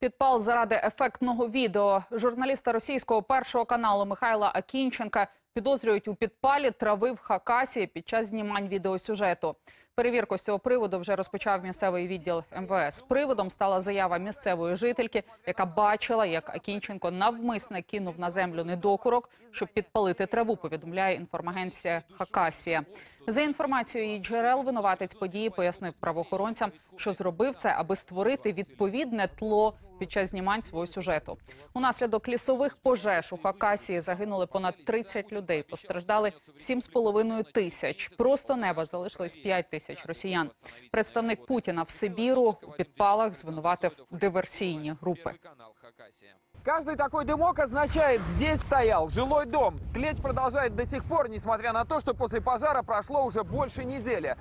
Підпал заради ефектного відео. Журналіста російського першого каналу Михайла Акінченка підозрюють у підпалі трави в Хакасії під час знімань відеосюжету. Перевірку з цього приводу вже розпочав місцевий відділ МВС. Приводом стала заява місцевої жительки, яка бачила, як Акінченко навмисне кинув на землю недокурок, щоб підпалити траву. Повідомляє інформагенція Хакасія. За інформацією її джерел, винуватець події пояснив правоохоронцям, що зробив це, аби створити відповідне тло під час знімань свого сюжету. Унаслідок лісових пожеж у Хакасії загинули понад 30 людей. Постраждали 7,5 тисяч. Просто неба залишились 5 тисяч росіян. Представник Путіна в Сибіру у підпалах звинуватив диверсійні групи. Каждый такой дымок означает «здесь стоял жилой дом». Тлеть продолжает до сих пор, несмотря на то, что после пожара прошло уже больше недели.